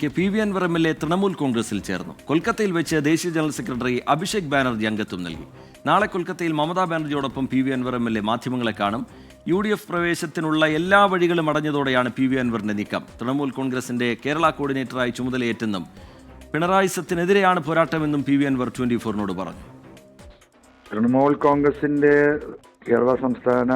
K P V Anvar M L A Trinamool കോൺഗ്രസിൽ ചേർന്നു. കൊൽക്കത്തയിൽ വെച്ച് ദേശീയ ജനറൽ സെക്രട്ടറി അഭിഷേക് ബാനർജി അംഗത്വം നൽകി. നാളെ കൊൽക്കത്തയിൽ Mamata ബാനർജിയോടൊപ്പം P V Anvar M L A മാധ്യമങ്ങളെ കാണും. യു ഡി എഫ് പ്രവേശത്തിനുള്ള എല്ലാ വഴികളും അടഞ്ഞതോടെയാണ് പി വി അൻവറിന്റെ നീക്കം. തൃണമൂൽ കോൺഗ്രസിന്റെ കേരള കോർഡിനേറ്ററായി ചുമതലയേറ്റെന്നും പിണറായി സത്തിനെതിരെയാണ് പോരാട്ടമെന്നും പി വി അൻവർ ട്വന്റി ഫോറിനോട് പറഞ്ഞു. തൃണമൂൽ കോൺഗ്രസിന്റെ കേരള സംസ്ഥാന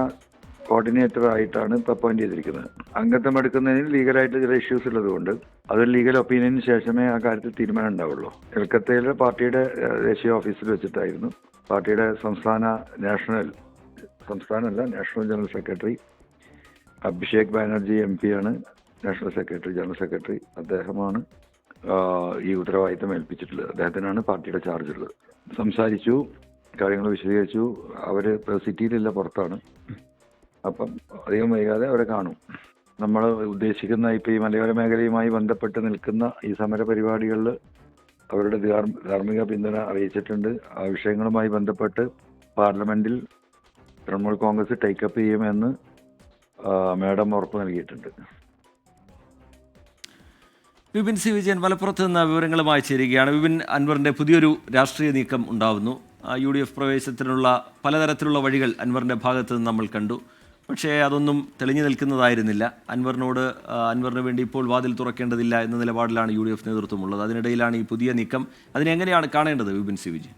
കോർഡിനേറ്റർ ആയിട്ടാണ് ഇപ്പോൾ അപ്പോയിന്റ് ചെയ്തിരിക്കുന്നത്. അംഗത്വം എടുക്കുന്നതിന് ലീഗലായിട്ട് ചില ഇഷ്യൂസ് ഉള്ളതുകൊണ്ട് അത് ലീഗൽ ഒപ്പീനിയന് ശേഷമേ ആ കാര്യത്തിൽ തീരുമാനം ഉണ്ടാവുള്ളൂ. കൽക്കത്തയിലെ പാർട്ടിയുടെ ദേശീയ ഓഫീസിൽ വെച്ചിട്ടായിരുന്നു. പാർട്ടിയുടെ സംസ്ഥാന national സംസ്ഥാനമല്ല national general secretary Abhishek Banerjee M ആണ്. നാഷണൽ സെക്രട്ടറി ജനറൽ സെക്രട്ടറി അദ്ദേഹമാണ് ഈ ഉത്തരവാദിത്തം ഏൽപ്പിച്ചിട്ടുള്ളത്. അദ്ദേഹത്തിനാണ് പാർട്ടിയുടെ ചാർജ് ഉള്ളത്. സംസാരിച്ചു കാര്യങ്ങൾ വിശദീകരിച്ചു. സിറ്റിയിലല്ല സിറ്റിയിലില്ല പുറത്താണ്. അപ്പം അധികം വൈകാതെ അവരെ കാണും. നമ്മൾ ഉദ്ദേശിക്കുന്ന ഇപ്പം ഈ മലയോര മേഖലയുമായി ബന്ധപ്പെട്ട് നിൽക്കുന്ന ഈ സമര പരിപാടികളിൽ അവരുടെ ധാർ- ധാർമ്മിക പിന്തുണ അറിയിച്ചിട്ടുണ്ട്. ആ വിഷയങ്ങളുമായി ബന്ധപ്പെട്ട് പാർലമെന്റിൽ തൃണമൂൽ കോൺഗ്രസ് ടേക്കപ്പ് ചെയ്യുമെന്ന് മേഡം ഉറപ്പ് നൽകിയിട്ടുണ്ട്. വിപിൻ സി വിജയൻ മലപ്പുറത്ത് നിന്ന് വിവരങ്ങളുമായി ചേരുകയാണ്. വിപിൻ അൻവറിന്റെ പുതിയൊരു രാഷ്ട്രീയ നീക്കം ഉണ്ടാവുന്നു. യു ഡി എഫ് പ്രവേശനത്തിനുള്ള പലതരത്തിലുള്ള വഴികൾ അൻവറിന്റെ ഭാഗത്ത് നിന്ന് നമ്മൾ കണ്ടു. പക്ഷേ അതൊന്നും തെളിഞ്ഞു നിൽക്കുന്നതായിരുന്നില്ല. അൻവറിനോട് അൻവറിന് വേണ്ടി ഇപ്പോൾ വാതിൽ തുറക്കേണ്ടതില്ല എന്ന നിലപാടിലാണ് യു ഡി എഫ് നേതൃത്വമുള്ളത്. അതിനിടയിലാണ് ഈ പുതിയ നീക്കം. അതിനെങ്ങനെയാണ് കാണേണ്ടത് Vipin C Vijayan?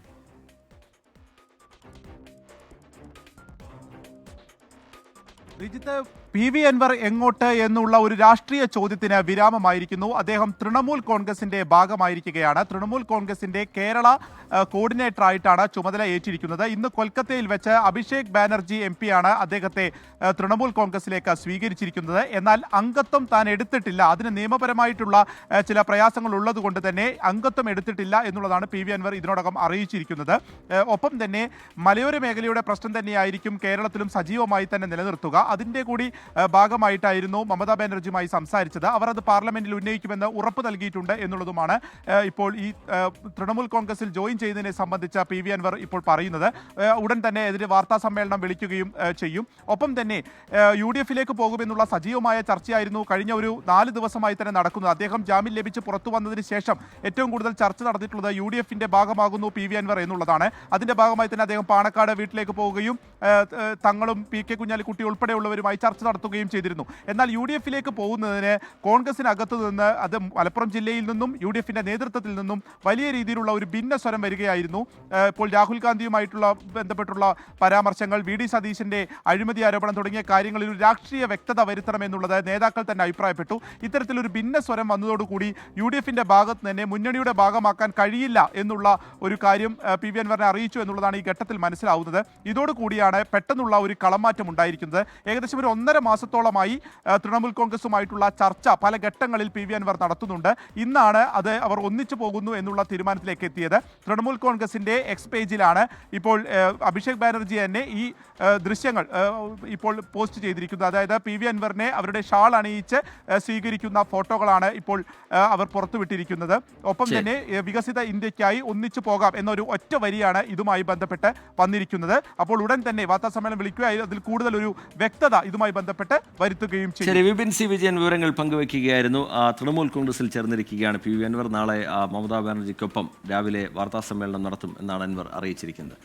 Rijith P V Anvar എങ്ങോട്ട് എന്നുള്ള ഒരു രാഷ്ട്രീയ ചോദ്യത്തിന് വിരാമമായിരിക്കുന്നു. അദ്ദേഹം തൃണമൂൽ കോൺഗ്രസിന്റെ ഭാഗമായിരിക്കുകയാണ്. തൃണമൂൽ കോൺഗ്രസിന്റെ കേരള കോർഡിനേറ്റർ ആയിട്ടാണ് ചുമതല ഏറ്റിരിക്കുന്നത്. ഇന്ന് കൊൽക്കത്തയിൽ വെച്ച് അഭിഷേക് ബാനർജി എം ആണ് അദ്ദേഹത്തെ തൃണമൂൽ കോൺഗ്രസിലേക്ക് സ്വീകരിച്ചിരിക്കുന്നത്. എന്നാൽ അംഗത്വം താൻ എടുത്തിട്ടില്ല. അതിന് നിയമപരമായിട്ടുള്ള ചില പ്രയാസങ്ങൾ ഉള്ളതുകൊണ്ട് തന്നെ അംഗത്വം എടുത്തിട്ടില്ല എന്നുള്ളതാണ് പി വി അൻവർ ഇതിനോടകം അറിയിച്ചിരിക്കുന്നത്. ഒപ്പം തന്നെ മലയോര മേഖലയുടെ പ്രശ്നം തന്നെയായിരിക്കും കേരളത്തിലും സജീവമായി തന്നെ നിലനിർത്തുക. അതിന്റെ കൂടി ഭാഗമായിട്ടായിരുന്നു മമതാ ബാനർജിയുമായി സംസാരിച്ചത്. അവർ അത് പാർലമെന്റിൽ ഉന്നയിക്കുമെന്ന് ഉറപ്പ് നൽകിയിട്ടുണ്ട് എന്നുള്ളതുമാണ് ഇപ്പോൾ ഈ തൃണമൂൽ കോൺഗ്രസിൽ ജോയിൻ ചെയ്യുന്നതിനെ സംബന്ധിച്ച പി വി അൻവർ ഇപ്പോൾ പറയുന്നത്. ഉടൻ തന്നെ എതിരെ വാർത്താ സമ്മേളനം വിളിക്കുകയും ചെയ്യും. ഒപ്പം തന്നെ യു ഡി എഫിലേക്ക് പോകുമെന്നുള്ള സജീവമായ ചർച്ചയായിരുന്നു കഴിഞ്ഞ ഒരു നാല് ദിവസമായി തന്നെ നടക്കുന്നത്. അദ്ദേഹം ജാമ്യം ലഭിച്ച് പുറത്തു വന്നതിന് ശേഷം ഏറ്റവും കൂടുതൽ ചർച്ച നടന്നിട്ടുള്ളത് യു ഡി എഫിന്റെ ഭാഗമാകുന്നു പി വി അൻവർ എന്നുള്ളതാണ്. അതിന്റെ ഭാഗമായി തന്നെ അദ്ദേഹം പാണക്കാട് വീട്ടിലേക്ക് പോവുകയും തങ്ങളും പി കെ കുഞ്ഞാലിക്കുട്ടി ഉൾപ്പെടെയുള്ളവരുമായി ചർച്ച നടത്തുകയും ചെയ്തിരുന്നു. എന്നാൽ യു ഡി എഫിലേക്ക് പോകുന്നതിന് കോൺഗ്രസിനകത്തു നിന്ന് അത് മലപ്പുറം ജില്ലയിൽ നിന്നും യു ഡി എഫിന്റെ നേതൃത്വത്തിൽ നിന്നും വലിയ രീതിയിലുള്ള ഒരു ഭിന്ന സ്വരം വരികയായിരുന്നു. ഇപ്പോൾ രാഹുൽ ഗാന്ധിയുമായിട്ടുള്ള ബന്ധപ്പെട്ടുള്ള പരാമർശങ്ങൾ വി ഡി സതീശന്റെ അഴിമതി ആരോപണം തുടങ്ങിയ കാര്യങ്ങളിൽ ഒരു രാഷ്ട്രീയ വ്യക്തത വരുത്തണമെന്നുള്ളത് നേതാക്കൾ തന്നെ അഭിപ്രായപ്പെട്ടു. ഇത്തരത്തിലൊരു ഭിന്ന സ്വരം വന്നതോടുകൂടി യു ഡി എഫിന്റെ ഭാഗത്ത് തന്നെ മുന്നണിയുടെ ഭാഗമാക്കാൻ കഴിയില്ല എന്നുള്ള ഒരു കാര്യം പി വി അൻവറിനെ അറിയിച്ചു എന്നുള്ളതാണ് ഈ ഘട്ടത്തിൽ മനസ്സിലാവുന്നത്. ഇതോടുകൂടിയാണ് പെട്ടെന്നുള്ള ഒരു കളമാറ്റം ഉണ്ടായിരിക്കുന്നത്. ഏകദേശം ഒരു ഒന്നര മാസത്തോളമായി തൃണമൂൽ കോൺഗ്രസുമായിട്ടുള്ള ചർച്ച പല ഘട്ടങ്ങളിൽ പി വി അൻവർ നടത്തുന്നുണ്ട്. ഇന്നാണ് അത് അവർ ഒന്നിച്ചു പോകുന്നു എന്നുള്ള തീരുമാനത്തിലേക്ക് എത്തിയത്. തൃണമൂൽ കോൺഗ്രസിന്റെ എക്സ് പേജിലാണ് ഇപ്പോൾ അഭിഷേക് ബാനർജി തന്നെ ഈ ദൃശ്യങ്ങൾ ഇപ്പോൾ പോസ്റ്റ് ചെയ്തിരിക്കുന്നത്. അതായത് പി വി അൻവറിനെ അവരുടെ ഷാൾ അണിയിച്ച് സ്വീകരിക്കുന്ന ഫോട്ടോകളാണ് ഇപ്പോൾ അവർ പുറത്തുവിട്ടിരിക്കുന്നത് ഒപ്പം തന്നെ വികസിത ഇന്ത്യക്കായി ഒന്നിച്ചു പോകാം എന്നൊരു ഒറ്റ വരിയാണ് ഇതുമായി ബന്ധപ്പെട്ട് വന്നിരിക്കുന്നത്. അപ്പോൾ ഉടൻ തന്നെ വാർത്താ സമ്മേളനം വിളിക്കുക അതിൽ കൂടുതൽ ഒരു വ്യക്തത ഇതുമായി ബന്ധപ്പെട്ട് വരുത്തുകയും ശരി വിപിൻ സി വിജയൻ വിവരങ്ങൾ പങ്കുവെക്കുകയായിരുന്നു തൃണമൂൽ കോൺഗ്രസിൽ ചേർന്നിരിക്കുകയാണ് പി വി അൻവർ. നാളെ മമതാ ബാനർജിക്കൊപ്പം രാവിലെ വാർത്താ സമ്മേളനം നടത്തും എന്നാണ് അൻവർ അറിയിച്ചിരിക്കുന്നത്.